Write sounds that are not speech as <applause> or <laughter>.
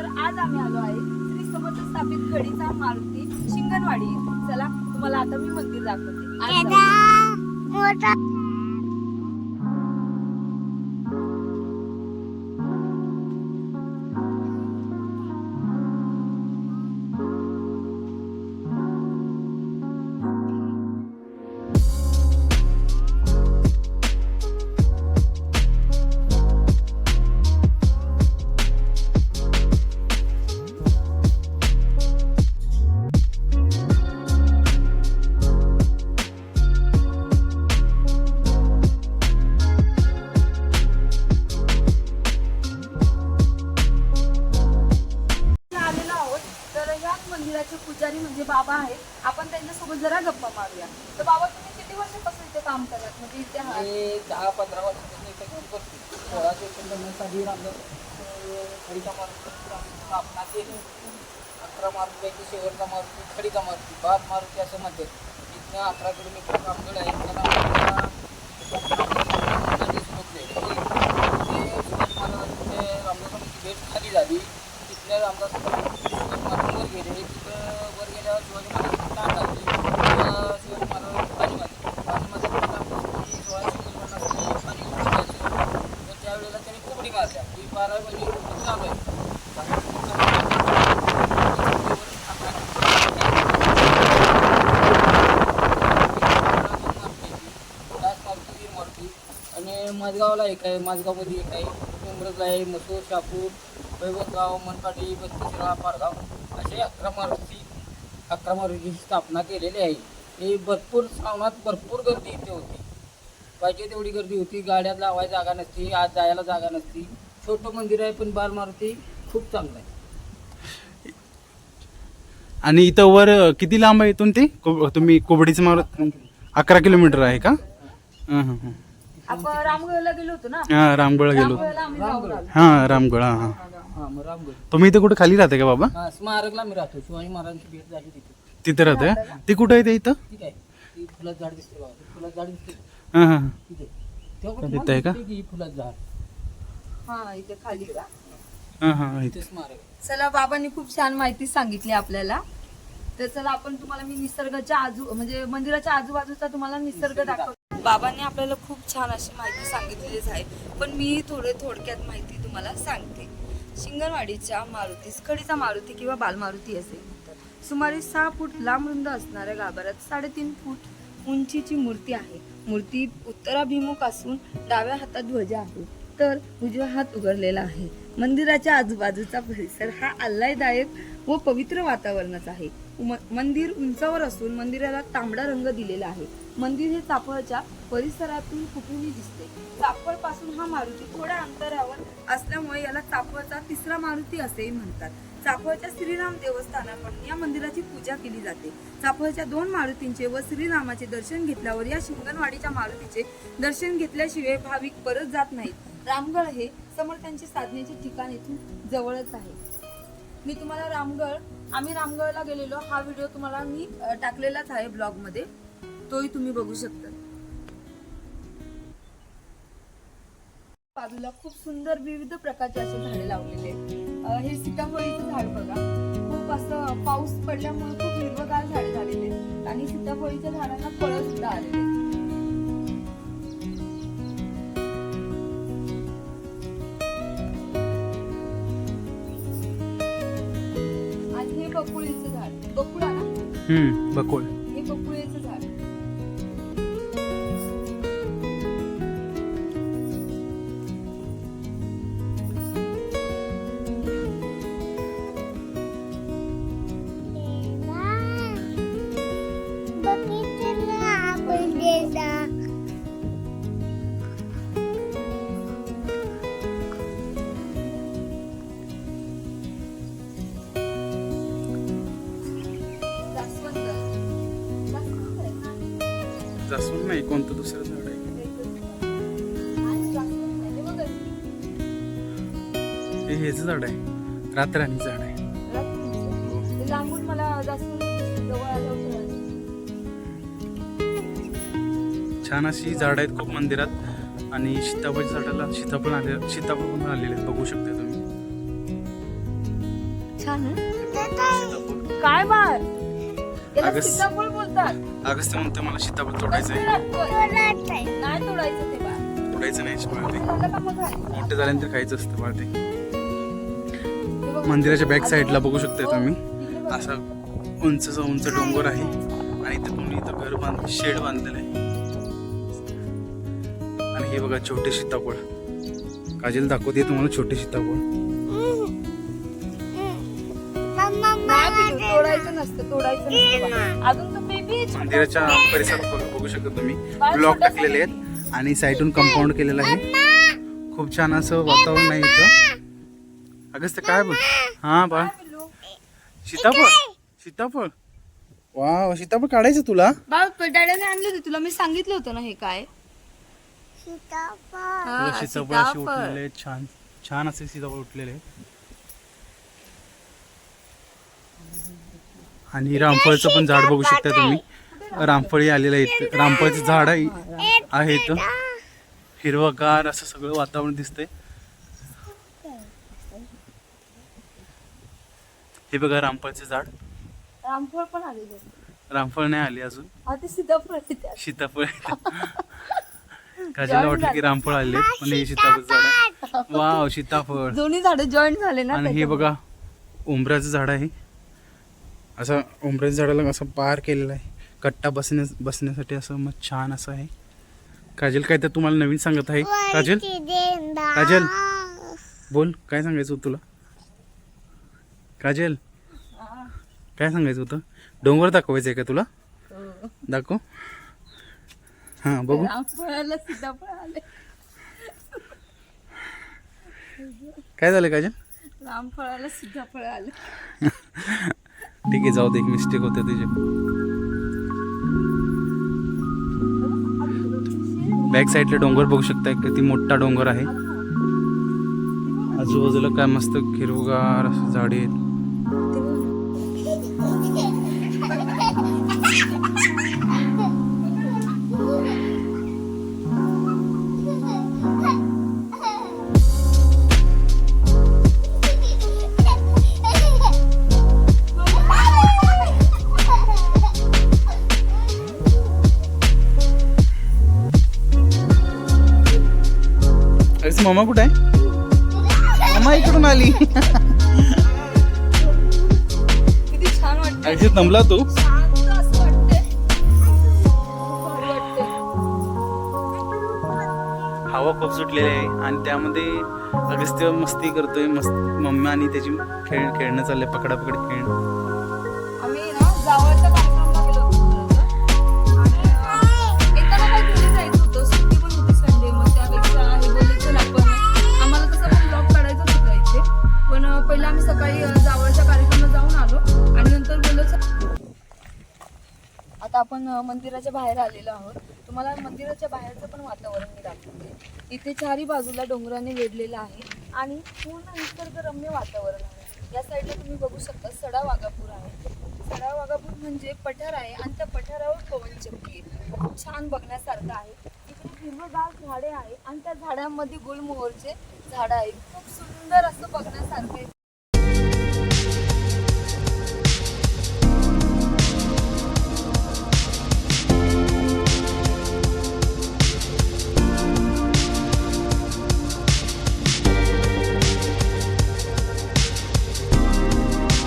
तर आज आम्ही आलो आहे श्री समर्थ स्थापित गडीचा मारुती शिंगणवाडी. चला तुम्हाला आता मी मंदिर दाखवते. मोठा बाबा आहेत. आपण त्यांच्यासोबत जरा गप्पा मारूया. तर बाबा तुम्ही किती वर्षापासून इथे काम करत? म्हणजे इथे आहात? दहा पंधरा वर्षापासून इथे काम करतो सोळाशे एकोणपन्नास साली रामदास खडीचा मारुती स्थापना केली अकरा मारुतीपैकी शेवटचा मारुती खडीचा मारुती बाद मारुती असं म्हणते इथनं अकरा किलोमीटर कामगड आहे त्याला रामदासांची भेट खाली झाली. तिथल्या रामदास गेले तिथं शिवाजी तर त्यावेळेला त्यांनी चालू आहे आणि माझगावला एक आहे माझगावमध्ये एक आहे. उमरजला आहे मसूर शापूर वैभवगाव मनपाटी बत्तीसरा पारगाव असे अकरा मारुती अकरा मारुतीची स्थापना केलेली आहे ही भरपूर श्रावणात भरपूर गर्दी इथे होती. पाहिजे तेवढी गर्दी होती गाड्यात लावायला जागा नसती आज जायला जागा नसती. छोटं मंदिर आहे पण बाल मारुती खूप चांगलं आहे. आणि इथं वर किती लांब आहे इथून ते? को- तुम्ही कोबडीचं मार अकरा किलोमीटर आहे का? हां हां हां. आपण रामगडला गेलो होतो ना? हां रामगड गेलो रामगडला आम्ही जाऊन आलो. हां रामगड हां हां. हां मग रामगड तुम्ही इथं कुठे खाली राहते का बाबा? हां स्मारकला मी राहतो शिवाजी महाराजांची भेट झाली तिथे. तिथं राहते? ते कुठं आहे ते इथं? ठीक आहे. ती फुलाचं झाड दिसते बाबा ते फुलाचं झाड दिसते. हां हां तिथे. तेव्हा तिथे तुम्हाला आहे का? दिसते की ही फुलाचं झाड. हा इथे खाली का? हां हां इथे ते स्मारक. आहे. चला बाबांनी खूप छान माहिती सांगितली आपल्याला. तर चला आपण तुम्हाला मी निसर्गाच्या आजू म्हणजे मंदिराच्या आजूबाजूचा तुम्हाला निसर्ग दाखव बाबांनी आपल्याला खूप छान अशी माहिती सांगितलेलीच आहे. पण मी थोडे थोडक्यात माहिती तुम्हाला सांगते. शिंगणवाडीच्या मारुतीस खडीचा मारुती किंवा बालमारुती असे म्हणतात. सुमारे सहा फूट लांब रुंद असणाऱ्या गाभाऱ्यात साडेतीन फूट उंचीची मूर्ती आहे. मूर्ती उत्तराभिमुख असून डाव्या हातात ध्वज आहे. तर उजवा हात उघडलेला आहे. मंदिराच्या आजूबाजूचा परिसर हा आल्हाददायक व पवित्र वातावरणाचा आहे. उम- मंदिर उंचावर असून मंदिराला तांबडा रंग दिलेला आहे. मंदिर हे चाफळच्या परिसरातून कुठूनही दिसते. चाफळपासून हा मारुती थोड्या अंतरावर असल्यामुळे याला चाफळचा तिसरा मारुती असेही म्हणतात. चाफळच्या श्रीराम देवस्थानाकडून या मंदिराची पूजा केली जाते. चाफळच्या दोन मारुतींचे व श्रीरामाचे दर्शन घेतल्यावर या शिंगणवाडीच्या मारुतीचे दर्शन घेतल्याशिवाय भाविक परत जात नाहीत. रामगड हे समर्थांची साधण्याचे ठिकाण इथून जवळच आहे. मी तुम्हाला रामगड आम्ही रामगडला गेलेलो. हा व्हिडिओ तुम्हाला मी टाकलेलाच आहे ब्लॉगमध्ये. तोही तुम्ही बघू शकता बाजूला खूप सुंदर विविध प्रकारचे असे झाडे लावलेले आहेत. हे सीताफळीचं झाड बघा खूप असं पाऊस पडल्यामुळे खूप हिरवगार झाडे झालेले. आणि सीताफळीच्या झाडांना फळं सुद्धा आलेले. आणि हे बकुळीचं झाड बकुळा ना हम्म, बकोळ हे बकुळीचं झाड जास्वंद नाही कोणतं दुसरं झाड आहे. हे. हे हेच झाड आहे रातराणी झाड आहे. ते लांबून मला. छान अशी झाड आहेत खूप मंदिरात आणि सीताफळच्या झाडाला सीताफळ आले सीताफळ पण आलेले आहेत बघू शकता तुम्ही काय बाळ याला अगं, सीताफळ बोलतात अगस्त म्हणतो मला सीताफळ तोडायचं आहे नाही तोडायचं ते बाळ तोडायचं नाही मग काय? मोठं झाल्यानंतर खायचं असतं पळते हे बघ. मंदिराच्या बॅक साईडला बघू शकताय तुम्ही. असं उंचचा उंच डोंगर आहे. आणि इथं तुम्ही इथं घर बांध शेड बांधलेलं आहे. आणि हे बघा छोटे सीताफळ. काजल दाखवते तुम्हाला छोटे सीताफळ. तोडायचं नसतं तोडायचं नसतं बाळ. अजून मंदिराच्या परिसरात बघ- बघू शकता तुम्ही. ब्लॉक टाकलेले आहेत आणि साईडून कंपाऊंड केलेलं आहे. खूप छान असं वातावरण आहे इथं. अगस्त काय बोल हा बा सीताफळ. सीताफळ. वा सीताफळ काढायचं तुला? डॅडाने आणले होते. तुला मी सांगितलं होतं ना हे काय? तुला सीताफळ असे सीताफळ. उठलेले आहेत. छान छान असे सीताफळ उठलेले आणि रामफळचं पण झाड बघू शकता तुम्ही. रामफळी आलेलं आहे रामफळचं झाड आहे. इथं. हिरवगार असं सगळं वातावरण दिसतंय. हे बघा रामफळचं झाड. रामफळ पण आलेले रामफळ नाही आले अजून. सीताफळ. सीताफळ <laughs> काजलला वाटलं की रामफळ आले पण हे सीताफळ झाड वाव सीताफळ. दोन्ही झाडं जॉईंट झाले ना आणि हे. बघा उंबराचं झाड आहे. असं उंबराच्या झाडाला असं पार केलेलं आहे. कट्टा बसण्या बसण्यासाठी असं मग छान असं आहे. काजल काय तर तुम्हाला नवीन सांगत आहे? काजल? काजल? बोल काय सांगायचं होतं तुला? काजल. काय सांगायचं होतं? डोंगर दाखवायचं आहे का तुला. दाखव. हां बघू. काय झालं काजल? रामफळाला सीताफळ आले <laughs> ठीक आहे जाऊ दे एक मिस्टेक होते तुझे. बॅक साईडला डोंगर बघू शकता किती मोठा डोंगर आहे. आजूबाजूला काय मस्त हिरवगार असं झाडे आहेत. मामा कुठे आहे? मामा इकडून आली. अगदी थांबला तू. हवा खूप सुटलेली आहे आणि त्यामध्ये अगस्त्य मस्ती करतोय मस्त मम्मी आणि त्याची खेळ खेळणं चाललंय पकडापकडी खेळणं. मंदिराच्या बाहेर आलेलो आहोत. तुम्हाला मंदिराच्या बाहेरचं पण वातावरण मी दाखवते. इथे चारी बाजूला डोंगराने वेढलेलं आहे आणि पूर्ण निसर्गरम्य वातावरण आहे. या साईडला तुम्ही बघू शकता सडा वाघापूर आहे. सडा वाघापूर म्हणजे पठार आहे आणि त्या पठारावर पवन चक्की आहे. खूप छान बघण्यासारखं आहे. इकडे हिरवगार झाडे आहे आणि त्या झाडांमध्ये गुलमोहरचे झाडं आहे. खूप सुंदर असं बघण्यासारखं आहे.